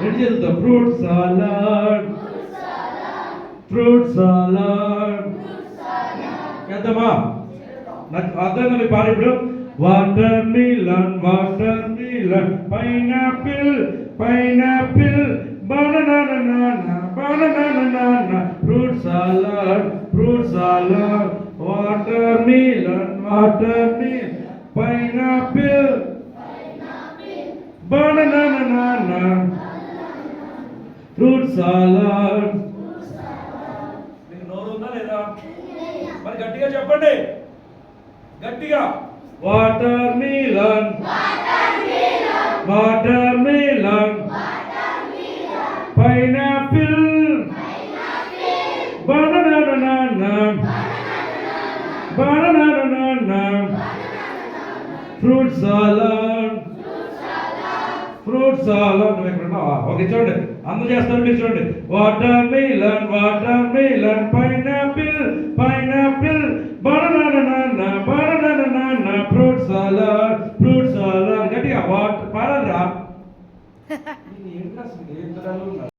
Ready చేద్దాం fruit salad fruit salad చేద్దామా నాకు అర్థం మీ పాడు ఇప్పుడు watermelon watermelon pineapple pineapple banana banana fruit salad fruit salad watermelon watermelon pineapple banana fruit salad. మీకు నోరు ఉందా లేదా? మరి గట్టిగా చెప్పండి. గట్టిగా. Watermelon. Watermelon. Pineapple. Banana banana fruit salad. Fruit salad నువ్వు ఎక్కడ ఓకే చూడండి. అందరూ చేస్తారు మీరు చూడండి. Watermelon watermelon pineapple pineapple banana banana fruit salad fruit salad గట్టిగా వాటర్ పాడాలి